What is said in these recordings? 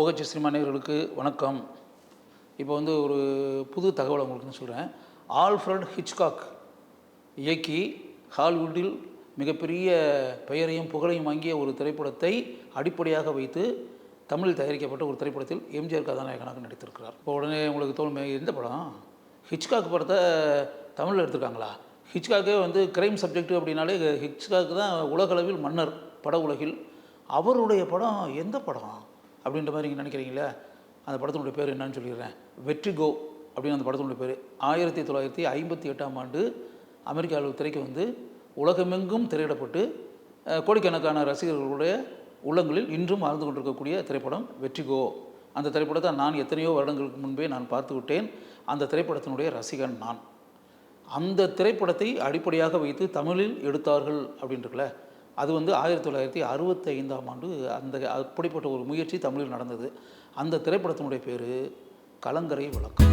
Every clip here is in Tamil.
ஓகச்சி ஸ்ரீமானியர்களுக்கு வணக்கம். இப்போ வந்து ஒரு புது தகவல் உங்களுக்கு சொல்கிறேன் ஆல்ஃப்ரட் ஹிச்காக் இயக்கி ஹாலிவுட்டில் மிகப்பெரிய பெயரையும் புகழையும் வாங்கிய ஒரு திரைப்படத்தை அடிப்படையாக வைத்து தமிழில் தயாரிக்கப்பட்ட ஒரு திரைப்படத்தில் எம்ஜிஆர் கதாநாயகனாக நடித்திருக்கிறார். இப்போ உடனே உங்களுக்கு தோணுமே எந்த படம்? ஹிச்காக் படத்தை தமிழில் எடுத்திருக்காங்களா? ஹிச்காக்கே வந்து கிரைம் சப்ஜெக்ட் அப்படின்னாலே ஹிச்காக் தான் உலகளவில் மன்னர் பட உலகில். அவருடைய படம் எந்த படம்? அப்படின்ற மாதிரி நீங்கள் நினைக்கிறீங்களே? அந்த படத்தினுடைய பேர் என்னன்னு சொல்லிடுறேன். வெற்றி கோ அப்படின்னு அந்த படத்தினுடைய பேர். ஆயிரத்தி தொள்ளாயிரத்தி ஐம்பத்தி எட்டாம் ஆண்டு அமெரிக்காவில் திரைக்கு வந்து உலகமெங்கும் திரையிடப்பட்டு கோடிக்கணக்கான ரசிகர்களுடைய உள்ளங்களில் இன்றும் வாழ்ந்து கொண்டிருக்கக்கூடிய திரைப்படம் வெற்றி கோ. அந்த திரைப்படத்தை நான் எத்தனையோ வருடங்களுக்கு முன்பே நான் பார்த்து விட்டேன். அந்த திரைப்படத்தினுடைய ரசிகன் நான். அந்த திரைப்படத்தை அடிப்படையாக வைத்து தமிழில் எடுத்தார்கள் அப்படின்றக்குள்ள அது வந்து ஆயிரத்தி தொள்ளாயிரத்தி அறுபத்தி ஐந்தாம் ஆண்டு அந்த அப்படிப்பட்ட ஒரு முயற்சி தமிழில் நடந்தது. அந்த திரைப்படத்தினுடைய பேர் கலங்கரை விளக்கம்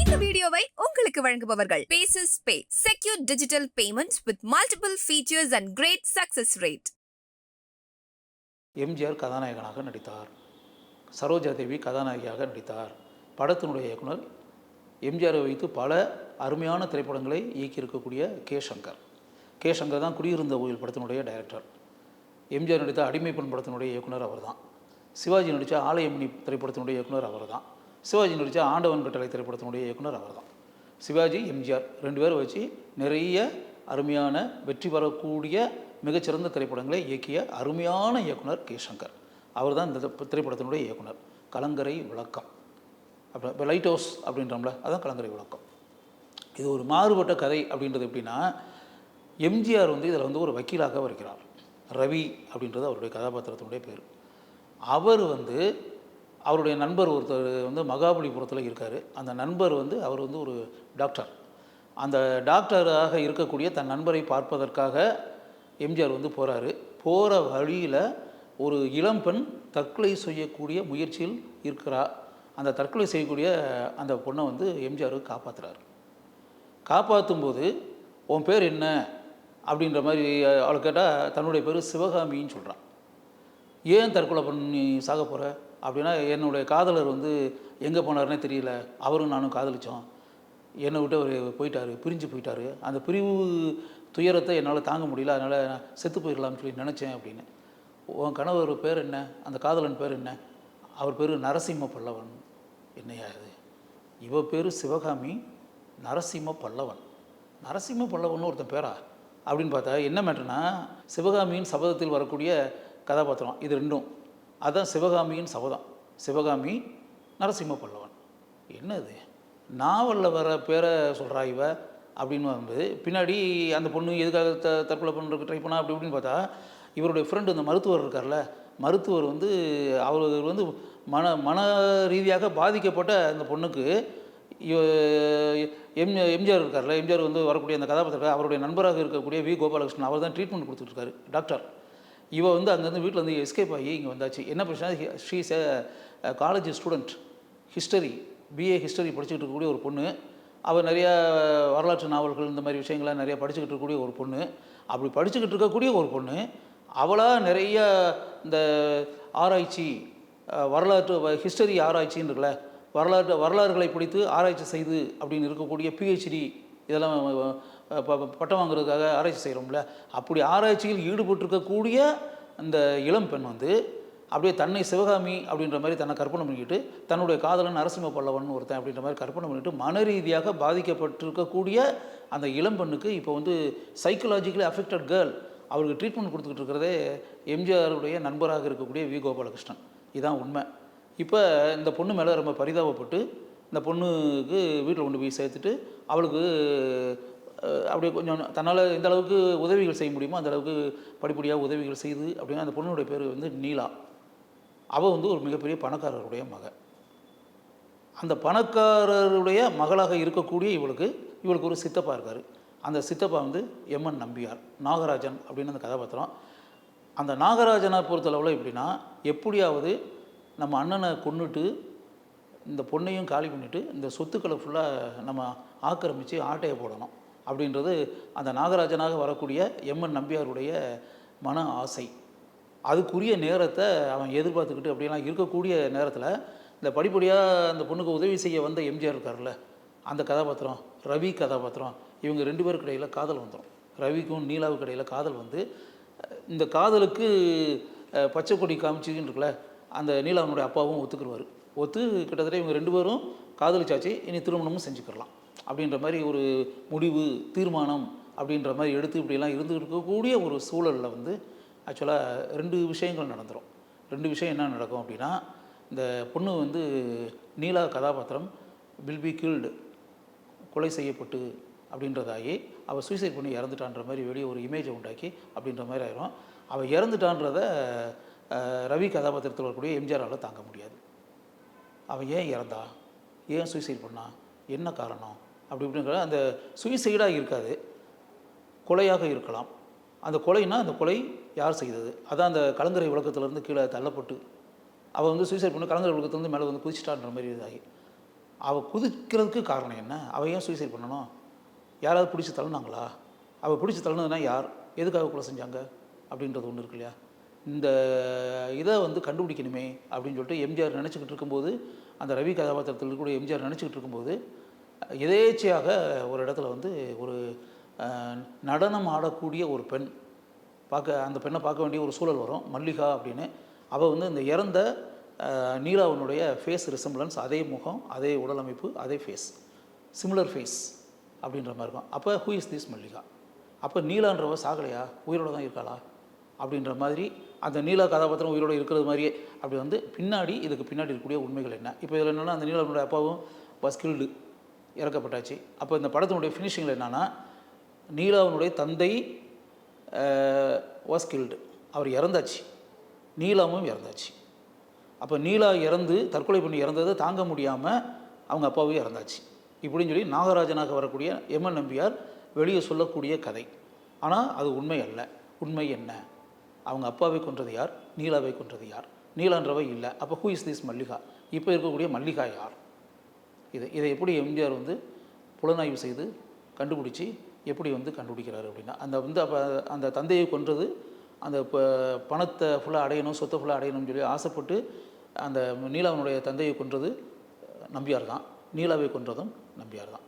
இந்த வீடியோவை உங்களுக்கு வழங்குபவர்கள் bases pay secure digital payment with multiple features and great success rate MGR கதாநாயகனாக நடித்தார். சரோஜா தேவி கதாநாயகியாக நடித்தார். படத்தினுடைய இயக்குனர் எம்ஜிஆரை வைத்து பல அருமையான திரைப்படங்களை இயக்கியிருக்கக்கூடிய கே சங்கர். கே சங்கர் தான் குடியிருந்த கோயில் படத்தினுடைய டைரக்டர். எம்ஜிஆர் நடித்த அடிமை பெண் படத்தினுடைய இயக்குனர் அவர்தான். சிவாஜி நடித்த ஆலயமணி திரைப்படத்தினுடைய இயக்குனர் அவர்தான். சிவாஜி நடித்த ஆண்டவன் கட்டளை திரைப்படத்தினுடைய இயக்குனர் அவர்தான். சிவாஜி எம்ஜிஆர் ரெண்டு பேரும் வச்சு நிறைய அருமையான வெற்றி பெறக்கூடிய மிகச்சிறந்த திரைப்படங்களை இயக்கிய அருமையான இயக்குனர் கே சங்கர். அவர் தான் இந்த திரைப்படத்தினுடைய இயக்குனர். கலங்கரை விளக்கம். அப்போ இப்போ லைட் ஹவுஸ் அப்படின்றோம்ல அதுதான் கலங்கரை விளக்கம். இது ஒரு மாறுபட்ட கதை அப்படின்றது எப்படின்னா எம்ஜிஆர் வந்து இதில் வந்து ஒரு வக்கீலாக வருகிறார். ரவி அப்படின்றது அவருடைய கதாபாத்திரத்தினுடைய பேர். அவர் வந்து அவருடைய நண்பர் ஒருத்தர் வந்து மகாபலிபுரத்தில் இருக்கார். அந்த நண்பர் வந்து அவர் வந்து ஒரு டாக்டர் அந்த டாக்டராக இருக்கக்கூடிய தன் நண்பரை பார்ப்பதற்காக எம்ஜிஆர் வந்து போகிறாரு போகிற வழியில் ஒரு இளம்பெண் தற்கொலை செய்யக்கூடிய முயற்சியில் இருக்கிறா. அந்த தற்கொலை செய்யக்கூடிய அந்த பொண்ணை வந்து எம்ஜிஆர் காப்பாற்றுறாரு காப்பாற்றும் போது உன் பேர் என்ன? அப்படின்ற மாதிரி அவளை கேட்டால் தன்னுடைய பேர் சிவகாமின்னு சொல்கிறான் ஏன் தற்கொலை பண்ணி சாக போகிற அப்படின்னா என்னுடைய காதலர் வந்து எங்கே போனார்னே தெரியல. அவரும் நானும் காதலித்தோம் என்னை விட்டு அவர் போயிட்டார் பிரிஞ்சு போயிட்டாரு. அந்த பிரிவு துயரத்தை என்னால் தாங்க முடியல. அதனால் நான் செத்து போயிடலாம்னு சொல்லி நினச்சேன் அப்படின்னு. உன் கணவர் பேர் என்ன? அந்த காதலன் பேர் என்ன? அவர் பேர் நரசிம்ம பல்லவன். என்னையா இது? இவ பேர் சிவகாமி நரசிம்ம பல்லவன். நரசிம்ம பல்லவன் ஒருத்தன் பேரா? அப்படின்னு பார்த்தா என்ன மேட்டர்னா சிவகாமியின் சபதத்தில் வரக்கூடிய கதாபாத்திரம் இது ரெண்டும். அதுதான் சிவகாமியின் சபதம். சிவகாமி நரசிம்ம பல்லவன். என்னது? நாவலில் வர பேரை சொல்கிறா இவ? அப்படின்னு வந்து பின்னாடி அந்த பொண்ணு எதுக்காக த தற்கொலை பண்ணுறதுக்கு ட்ரை பண்ணா அப்படி இப்படின்னு பார்த்தா இவருடைய ஃப்ரெண்டு இந்த மருத்துவர் இருக்கார்ல மருத்துவர் வந்து அவர் வந்து மன மன ரீதியாக பாதிக்கப்பட்ட அந்த பொண்ணுக்கு இவ- எம் எம்ஜிஆர் இருக்கார்ல எம்ஜிஆர் வந்து வரக்கூடிய அந்த கதாபாத்திரம் அவருடைய நண்பராக இருக்கக்கூடிய வி. கோபாலகிருஷ்ணன் அவர் தான் ட்ரீட்மெண்ட் கொடுத்துட்ருக்காரு டாக்டர் இவ வந்து அங்கேருந்து வீட்டில் வந்து எஸ்கேப் ஆகி இங்கே வந்தாச்சு. என்ன பிரச்சனை? She's college student history BA history படிச்சுக்கிட்டு இருக்கக்கூடிய ஒரு பொண்ணு. அவள் நிறையா வரலாற்று நாவல்கள் இந்த மாதிரி விஷயங்கள்லாம் நிறையா படிச்சுக்கிட்டு இருக்கக்கூடிய ஒரு பொண்ணு. அப்படி படிச்சுக்கிட்டு இருக்கக்கூடிய ஒரு பொண்ணு அவளாக நிறைய இந்த ஆராய்ச்சி வரலாற்று ஹிஸ்டரி ஆராய்ச்சின்னு இருக்குல்ல வரலாற்று வரலாறுகளை பிடித்து ஆராய்ச்சி செய்து அப்படின்னு இருக்கக்கூடிய பிஹெச்டி இதெல்லாம் பட்டம் வாங்குறதுக்காக ஆராய்ச்சி செய்கிறோம்ல அப்படி ஆராய்ச்சியில் ஈடுபட்டிருக்கக்கூடிய அந்த இளம் பெண் வந்து அப்படியே தன்னை சிவகாமி அப்படின்ற மாதிரி தன்னை கற்பனை பண்ணிக்கிட்டு தன்னுடைய காதலன் நரசிம்ம பல்லவன் ஒருத்தன் அப்படின்ற மாதிரி கற்பனை பண்ணிட்டு மன ரீதியாக பாதிக்கப்பட்டிருக்கக்கூடிய அந்த இளம் பெண்ணுக்கு இப்போ வந்து சைக்கலாஜிக்கலி அஃபெக்டட் கேர்ள் அவருக்கு ட்ரீட்மெண்ட் கொடுத்துக்கிட்டு இருக்கிறதே எம்ஜிஆருடைய நண்பராக இருக்கக்கூடிய வி. கோபாலகிருஷ்ணன். இதுதான் உண்மை. இப்போ இந்த பொண்ணு மேலே ரொம்ப பரிதாபப்பட்டு இந்த பொண்ணுக்கு வீட்டில் கொண்டு போய் சேர்த்துட்டு அவளுக்கு அப்படியே கொஞ்சம் தன்னால் எந்த அளவுக்கு உதவிகள் செய்ய முடியுமோ அந்த அளவுக்கு படிப்படியாக உதவிகள் செய்து அப்படின்னா அந்த பொண்ணுடைய பேர் வந்து நீலா. அவள் வந்து ஒரு மிகப்பெரிய பணக்காரருடைய மக. அந்த பணக்காரருடைய மகளாக இருக்கக்கூடிய இவளுக்கு இவளுக்கு ஒரு சித்தப்பா இருக்கார். அந்த சித்தப்பா வந்து எம்என் நம்பியார் நாகராஜன் அப்படின்னு அந்த கதாபாத்திரம். அந்த நாகராஜனை பொறுத்தளவில் எப்படின்னா எப்படியாவது நம்ம அண்ணனை கொண்டுட்டு இந்த பொண்ணையும் காலி பண்ணிவிட்டு இந்த சொத்துக்களை ஃபுல்லாக நம்ம ஆக்கிரமித்து ஆட்டையை போடணும். அப்படின்றது அந்த நாகராஜனாக வரக்கூடிய எம்என் நம்பியாருடைய மன ஆசை. அதுக்குரிய நேரத்தை அவன் எதிர்பார்த்துக்கிட்டு அப்படிலாம் இருக்கக்கூடிய நேரத்தில் இந்த படிப்படியாக அந்த பொண்ணுக்கு உதவி செய்ய வந்த எம்ஜிஆர் இருக்கார்ல அந்த கதாபாத்திரம் ரவி கதாபாத்திரம் இவங்க ரெண்டு பேருக்கு இடையில் காதல் வந்துடும் ரவிக்கும் நீலாவுக்கு இடையில் காதல் வந்து இந்த காதலுக்கு பச்சை கொடி காமிச்சின்னு இருக்குல்ல அந்த நீலாவனுடைய அப்பாவும் ஒத்துக்குருவார். ஒத்து கிட்டத்தட்ட இவங்க ரெண்டு பேரும் காதலிச்சாச்சு இனி திருமணமும் செஞ்சுக்கிடலாம். அப்படின்ற மாதிரி ஒரு முடிவு தீர்மானம் அப்படின்ற மாதிரி எடுத்து இப்படிலாம் இருந்துகிட்டு இருக்கக்கூடிய ஒரு சூழலில் வந்து ஆக்சுவலாக ரெண்டு விஷயங்கள் நடந்துரும். ரெண்டு விஷயம் என்ன நடக்கும் அப்படின்னா இந்த பொண்ணு வந்து நீலா கதாபாத்திரம் வில் பி கில்டு கொலை செய்யப்பட்டு அப்படின்றதாகி அவள் சூசைட் பண்ணி இறந்துட்டான்ற மாதிரி வெளியே ஒரு இமேஜை உண்டாக்கி அப்படின்ற மாதிரி ஆயிரும். அவள் இறந்துட்டான்றத ரவி கதாபாத்திரத்தில் வரக்கூடிய எம்ஜிஆரால் தாங்க முடியாது. அவன் ஏன் இறந்தா? ஏன் சூசைட் பண்ணா? என்ன காரணம்? அப்படி இப்படிங்கிற அந்த சூசைடாக இருக்காது. கொலையாக இருக்கலாம். அந்த கொலைனா அந்த கொலை யார் செய்தது? அதான் அந்த கலங்கரை உலகத்துலேருந்து கீழே தள்ளப்பட்டு அவள் வந்து சூசைட் பண்ணி கலங்கரை விளக்கத்துலேருந்து மேலே வந்து குதிச்சிட்டான்ற மாதிரி இதாகி. அவள் குதிக்கிறதுக்கு காரணம் என்ன? அவள் ஏன் சூசைட் பண்ணணும்? யாராவது பிடிச்சி தள்ளினாங்களா? அவள் பிடிச்சி தள்ளினதுனா யார்? எதுக்காக கொலை செஞ்சாங்க? அப்படின்றது ஒன்று இருக்கு இல்லையா? இந்த இதை வந்து கண்டுபிடிக்கணுமே அப்படின்னு சொல்லிட்டு எம்ஜிஆர் நினச்சிக்கிட்டு இருக்கும்போது அந்த ரவி கதாபாத்திரத்தில் இருக்கக்கூடிய எம்ஜிஆர் நினச்சிக்கிட்டு இருக்கும்போது எதேச்சையாக ஒரு இடத்துல வந்து ஒரு நடனம் ஆடக்கூடிய ஒரு பெண் பார்க்க அந்த பெண்ணை பார்க்க வேண்டிய ஒரு சூழல் வரும். மல்லிகா அப்படின்னு. அவள் வந்து இந்த இறந்த நீலாவனுடைய ஃபேஸ் ரிசம்பிளன்ஸ் அதே முகம் அதே உடலமைப்பு அதே ஃபேஸ் சிமிலர் ஃபேஸ் அப்படின்ற மாதிரி இருக்கும். அப்போ ஹூ இஸ் திஸ் மல்லிகா? அப்போ நீலான்றவ சாகலையா? உயிரோட தான் இருக்காளா? அப்படின்ற மாதிரி அந்த நீலா கதாபாத்திரம் உயிரோடு இருக்கிறது மாதிரியே அப்படி வந்து பின்னாடி இதுக்கு பின்னாடி இருக்கக்கூடிய உண்மைகள் என்ன? இப்போ இதில் என்னென்னா அந்த நீலாவனுடைய அப்பாவும் was இறக்கப்பட்டாச்சு. அப்போ இந்த படத்தினுடைய ஃபினிஷிங்கில் என்னென்னா நீலாவனுடைய தந்தை வாஸ் கில்டு அவர் இறந்தாச்சு. நீலாவும் இறந்தாச்சு. அப்போ நீலா இறந்து தற்கொலை பண்ணி இறந்ததை தாங்க முடியாமல் அவங்க அப்பாவும் இறந்தாச்சு. இப்படின்னு சொல்லி நாகராஜனாக வரக்கூடிய எம்என் நம்பியார் வெளியே சொல்லக்கூடிய கதை. ஆனால் அது உண்மை அல்ல. உண்மை என்ன? அவங்க அப்பாவை கொன்றது யார்? நீலாவை கொன்றது யார்? நீலான்றவை இல்லை. அப்போ ஹூ இஸ் திஸ் மல்லிகா? இப்போ இருக்கக்கூடிய மல்லிகா யார்? இது இதை எப்படி எம்ஜிஆர் வந்து புலனாய்வு செய்து கண்டுபிடிச்சி எப்படி வந்து கண்டுபிடிக்கிறாரு அப்படின்னா அந்த வந்து அப்போ அந்த தந்தையை கொன்றது அந்த ப பணத்தை ஃபுல்லாக அடையணும் சொத்தை ஃபுல்லாக அடையணும்னு சொல்லி ஆசைப்பட்டு அந்த நீலாவனுடைய தந்தையை கொன்றது நம்பியார் தான். நீலாவை கொன்றதும் நம்பியார் தான்.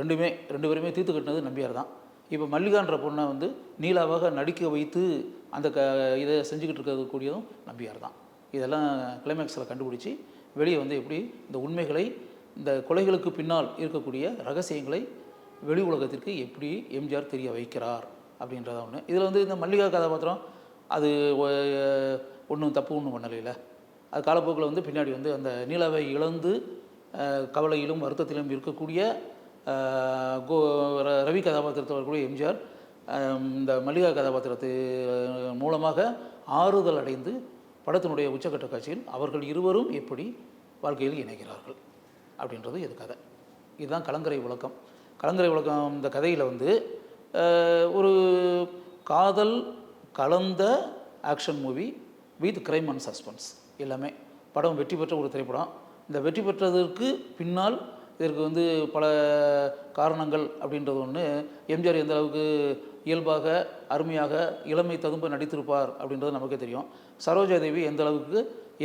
ரெண்டுமே ரெண்டு பேருமே தீர்த்து கட்டினது நம்பியார் தான். இப்போ மல்லிகான்ற பொண்ணை வந்து நீலாவாக நடிக்க வைத்து அந்த க இதை செஞ்சுக்கிட்டு இருக்கிறது கூடியதும் நம்பியார் தான். இதெல்லாம் கிளைமேக்ஸில் கண்டுபிடிச்சி வெளியே வந்து எப்படி இந்த உண்மைகளை இந்த கொலைகளுக்கு பின்னால் இருக்கக்கூடிய ரகசியங்களை வெளி உலகத்திற்கு எப்படி எம்ஜிஆர் தெரிய வைக்கிறார் அப்படின்றத ஒன்று இதில் வந்து இந்த மல்லிகா கதாபாத்திரம் அது ஒன்றும் தப்பு ஒன்றும் பண்ணலையில. அது காலப்போக்கில் வந்து பின்னாடி வந்து அந்த நீலாவை இழந்து கவலையிலும் வருத்தத்திலும் இருக்கக்கூடிய கோ ர- ரவி கதாபாத்திரத்தில் வரக்கூடிய எம்ஜிஆர் இந்த மல்லிகா கதாபாத்திரத்து மூலமாக ஆறுதல் அடைந்து படத்தினுடைய உச்சக்கட்ட காட்சியில் அவர்கள் இருவரும் எப்படி வாழ்க்கையில் இணைகிறார்கள் அப்படின்றது இது கதை இதுதான் கலங்கரை விளக்கம். கலங்கரை விளக்கம் இந்த கதையில் வந்து ஒரு காதல் கலந்த action movie with crime and suspense எல்லாமே. படம் வெற்றி பெற்ற ஒரு திரைப்படம். இந்த வெற்றி பெற்றதற்கு பின்னால் இதற்கு வந்து பல காரணங்கள் அப்படின்றது ஒன்று எம்ஜிஆர் எந்த அளவுக்கு இயல்பாக அருமையாக இளமை ததும்ப நடித்திருப்பார் அப்படின்றது நமக்கே தெரியும். சரோஜா தேவி எந்த அளவுக்கு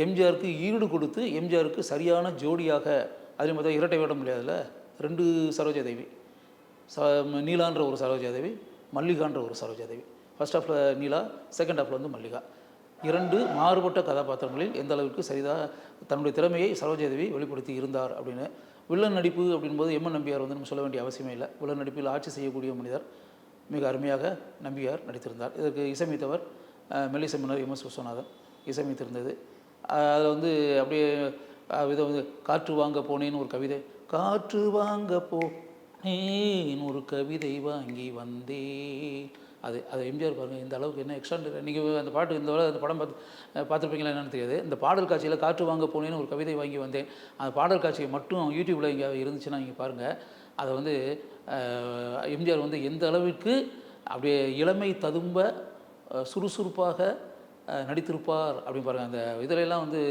எம்ஜிஆருக்கு ஈடு கொடுத்து எம்ஜிஆருக்கு சரியான ஜோடியாக அதே மாதிரி இரட்டை விட முடியாதுல்ல ரெண்டு சரோஜா தேவி ச நீலான்ற ஒரு சரோஜா தேவி மல்லிகான்ற ஒரு சரோஜா தேவி ஃபர்ஸ்ட் ஹாஃபில் நீலா செகண்ட் ஹாஃபில் வந்து மல்லிகா. இரண்டு மாறுபட்ட கதாபாத்திரங்களில் எந்த அளவுக்கு சரிதா தன்னுடைய திறமையை சரோஜாதேவி வெளிப்படுத்தி இருந்தார் அப்படின்னு. வில்லன் நடிப்பு அப்படின்போது எம் நம்பியார் வந்து நம்ம சொல்ல வேண்டிய அவசியமே இல்லை. வில்லன் நடிப்பில் ஆட்சி செய்யக்கூடிய மனிதர் மிக அருமையாக நம்பியார் நடித்திருந்தார். இதற்கு இசையமைத்தவர் அஹ், மெல்லிசை மன்னர் எம் எஸ் விஸ்வநாதன் இசையமைத்திருந்தது. அதில் வந்து அப்படியே அஹ், இதை வந்து காற்று வாங்க போனேன்னு ஒரு கவிதை காற்று வாங்க போனேன் ஒரு கவிதை வாங்கி வந்தேன். அது அது எம்ஜிஆர் பாருங்கள் இந்த அளவுக்கு என்ன எக்ஸ்ட்ரா நீங்கள் அந்த பாட்டு இந்த அளவு அந்த படம் பார்த்து பார்த்துருப்பீங்களா என்னென்னு என்னன்னு தெரியாது. இந்த பாடல் காட்சியில் காற்று வாங்க போனேன்னு ஒரு கவிதை வாங்கி வந்தேன். அந்த பாடல் காட்சியை மட்டும் யூடியூப்பில் இங்கே இருந்துச்சுன்னா நீங்கள் பாருங்கள் அதை வந்து எம்ஜிஆர் வந்து எந்த அளவுக்கு அப்படியே இளமை ததும்ப சுறுசுறுப்பாக நடித்திருப்பார் அப்படின்னு பாருங்கள் அந்த இதிலெல்லாம் வந்து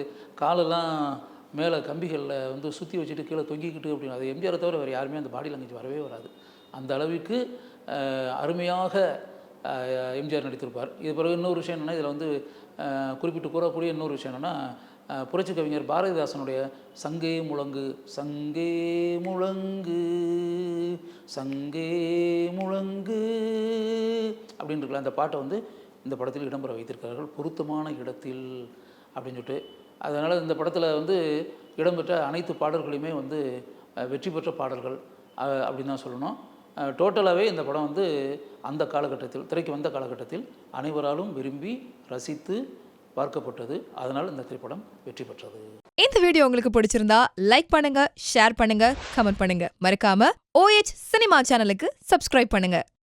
காலெல்லாம் மேலே கம்பிகளில் வந்து சுற்றி வச்சுட்டு கீழே தொங்கிக்கிட்டு அப்படின்னு அது எம்ஜிஆரை தவிர வேறு யாருமே அந்த பாடி லாங்குவேஜ் வரவே வராது. அந்த அளவுக்கு அருமையாக எம்ஜிஆர் நடித்திருப்பார். இது பிறகு இன்னொரு விஷயம் என்னென்னா இதில் வந்து குறிப்பிட்டு கூறக்கூடிய இன்னொரு விஷயம் என்னென்னா புரட்சி கவிஞர் பாரதிதாசனுடைய சங்கே முழங்கு சங்கே முழங்கு சங்கே முழங்கு அப்படின்னு அந்த பாட்டை வந்து இந்த படத்தில் இடம்பெற வைத்திருக்கிறார்கள். பொருத்தமான இடத்தில் அப்படின்னு சொல்லிட்டு. அதனால் இந்த படத்தில் வந்து இடம்பெற்ற அனைத்து பாடல்களையுமே வந்து வெற்றி பெற்ற பாடல்கள் அப்படின்னு தான் சொல்லணும். டோட்டலாகவே இந்த படம் வந்து அந்த காலகட்டத்தில் திரைக்கு வந்த காலகட்டத்தில் அனைவராலும் விரும்பி ரசித்து பார்க்கப்பட்டது. அதனால் இந்த திரைப்படம் வெற்றி பெற்றது. இந்த வீடியோ உங்களுக்கு பிடிச்சிருந்தா லைக் பண்ணுங்க ஷேர் பண்ணுங்க கமெண்ட் பண்ணுங்க. மறக்காம ஓஎச் சினிமா சேனலுக்கு சப்ஸ்கிரைப் பண்ணுங்க.